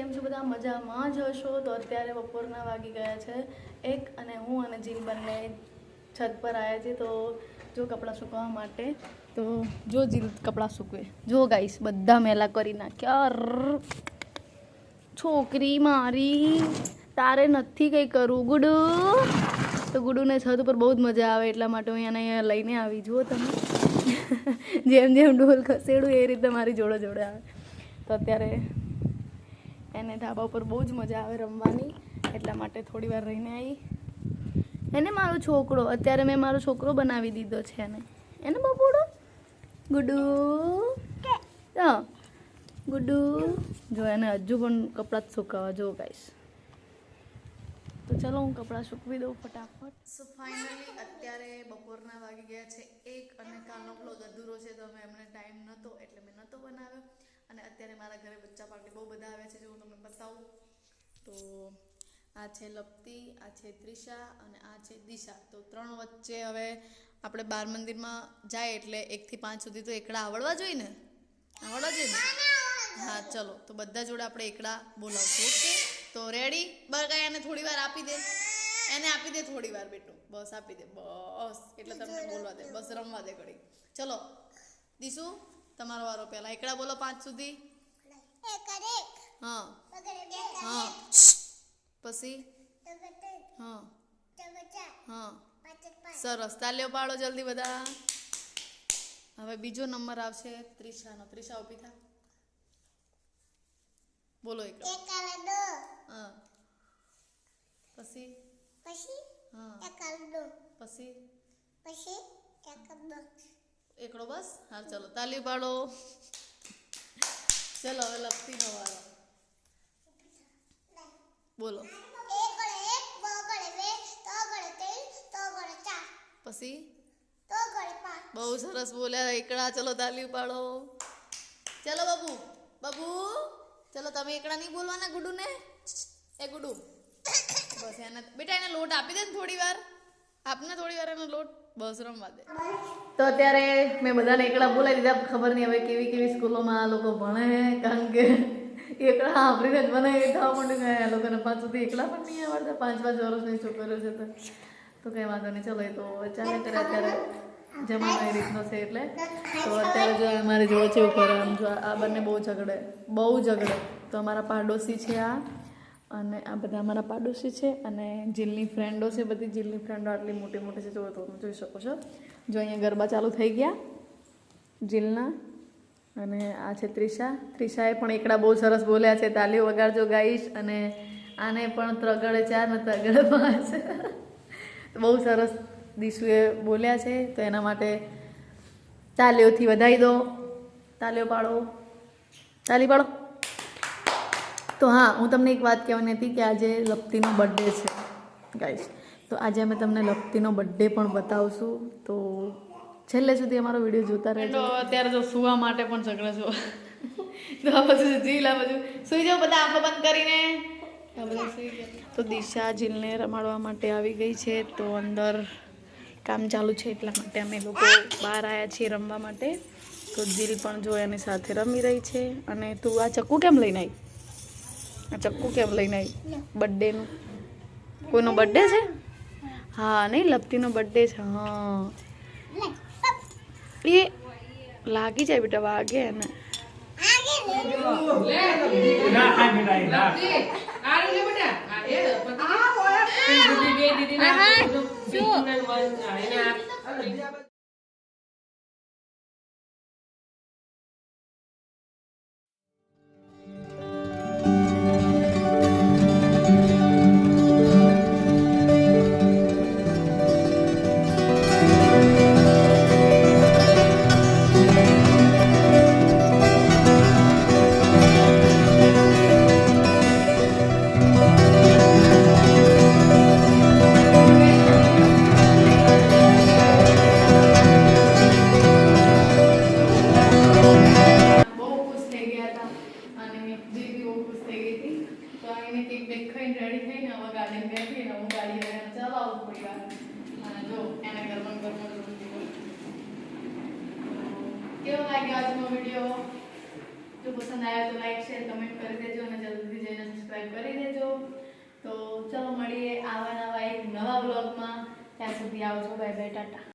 કેમ છો બધા? મજામાં જ હશો? તો અત્યારે બપોરના વાગી ગયા છે એક અને હું અને જીલ બંને છત પર આવ્યા છીએ. તો જો કપડાં સૂકવા માટે, તો જો જીલ કપડાં સૂકવે. જો ગાઈસ, બધા મેલા કરી નાખ્યા. છોકરી મારી, તારે નથી કંઈ કરવું, ગુડુ. તો ગુડુને છત ઉપર બહુ જ મજા આવે, એટલા માટે હું એને લઈને આવી. જુઓ તમે. જેમ જેમ ઢોલ ખસેડું, એ રીતે મારી જોડે જોડે આવે. તો અત્યારે એને ધાબા ઉપર બહુ જ મજા આવે રમવાની, એટલા માટે થોડી વાર રહીને આવી એને મારો છોકરો, અત્યારે મેં મારો છોકરો બનાવી દીધો છે એને. એને બપોડો ગુડુ? ગુડુ. જો એને હજુ પણ કપડાં જ સુકાવા, જો ગાઈશ તો ચલો હું કપડાં સૂકવી દઉં ફટાફટ. સો ફાઇનલી અત્યારે બપોરના વાગી ગયા છે એક અને કાલનો બ્લોગ અધૂરો છે, તો અમે એમને ટાઈમ નહોતો, એટલે મેં નહોતો બનાવ્યો. મારા ઘરે બચ્ચા પાર્ટી બહુ બધા આવે છે, જો હું તમને બતાવું. તો આ છે લપતી, આ છે ત્રિષા અને આ છે દિશા. તો ત્રણ વચ્ચે હવે આપણે બાર મંદિરમાં જાય એટલે એકથી પાંચ સુધી તો એકડા આવડવા જોઈએ ને? આવડવા જોઈએ ને? હા, ચલો. તો બધા જોડે આપણે એકડા બોલાવશું, ઓકે? તો રેડી? એને થોડી વાર આપી દે. એને આપી દે થોડી વાર, બેટું. બસ આપી દે. બસ. એટલે તમને બોલવા દે. બસ રમવા દે ઘડી ચલો. દીશું, તમારો વારો પહેલા. એકડા બોલો પાંચ સુધી. હા. હા. પછી? હા. હા. સરસ. તાલીઓ પાડો જલ્દી બધા. હવે બીજો નંબર આવશે ત્રિશાનો ત્રિશા ઊભી થા. બોલો એક હા. પછી? હા. પછી? એકડો બસ? હા ચલો. તાલી પાડો. ચલો હવે લપતીનો વારો બોલો પછી બહુ સરસ બોલ્યા એકડા ચલો તાલી પાડો ચલો બાબુ બાબુ ચલો તમે એકડા નહીં બોલવાના ગુડુ ને એ ગુડુ બસ એને બેટા એને લોટ આપી દે ને થોડી વાર આપને થોડી વાર એનો લોટ બસ રમવા દે. તો અત્યારે મેં બધાને એકડા બોલાવી દીધા ખબર નહીં હવે કેવી કેવી સ્કૂલોમાં લોકો ભણે, કારણ કે એકલા સાંભળીને જ મને એ થવા માંડ્યું આ લોકોને પાંચ સુધી એકલા પણ નહીં આવડતા. પાંચ પાંચ વર્ષની છોકરીઓ છે તો તો કંઈ વાંધો નહીં. ચલો, એ તો ચાલે કરે અત્યારે. જમાનો એ રીતનો છે એટલે. તો અત્યારે જો અમારે જોવો છે ઉપર, આમ જો આ બંને બહુ ઝઘડે બહુ ઝઘડે. તો અમારા પાડોશી છે આ. અને આ બધા અમારા પાડોશી છે અને જીલની ફ્રેન્ડો છે, બધી જીલની ફ્રેન્ડો આટલી મોટી મોટી છે જો તમે જોઈ શકો છો. જો અહીંયા ગરબા ચાલુ થઈ ગયા જીલના અને આ છે ત્રિષા. ત્રિષાએ પણ એકડા બહુ સરસ બોલ્યા છે, તાલીઓ વગાડજો ગાઈશ અને આને પણ ત્રગડે ચાર ને ત્રગડે પાંચ. બહુ સરસ દીશુએ બોલ્યા છે, તો એના માટે તાલીઓથી વધાવી દો. તાલીઓ પાડો. તાલી પાડો. તો હા, હું તમને એક વાત કહેવાની હતી કે આજે લપતીનો બર્થડે છે ગાઈશ તો આજે અમે તમને લપતીનો બર્થડે પણ બતાવશું. તો છેલ્લે સુધી અમારો વીડિયો જોતા રહેજો. અત્યારે તો સુવા માટે પણ ઝઘડે છો તો આ બધું જીલ આ બધું. સુઈ જાઓ બધા, આંખો બંધ કરીને. તો દિશા જીલને રમાડવા માટે આવી ગઈ છે, તો અંદર કામ ચાલુ છે એટલા માટે અમે લોકો બહાર આવ્યા છીએ રમવા માટે. તો જીલ પણ જો એની સાથે રમી રહી છે. અને તું આ ચક્કુ કેમ લઈને આવી ચક્કુ કેમ લઈને આવી? બર્થડેનું કોઈનો બર્થડે છે? હા, નહીં લપટીનો બર્થડે છે, હા. એ લાગી જાય બેટા, વાગે એને. બહુ બેઠી ને હું ગાડી લઈને ચલાવું પડી વાર અને જો એને ગરમ ગરમ રોટી કેવો લાગ્યો આજનો વીડિયો જો પસંદ આવ્યો તો લાઈક શેર કમેન્ટ કરી દેજો અને જલ્દી જઈને સબસ્ક્રાઈબ કરી દેજો. તો ચલો મળીએ આવા નવા એક નવા બ્લોગમાં ત્યાં સુધી આવજો. Bye bye tata.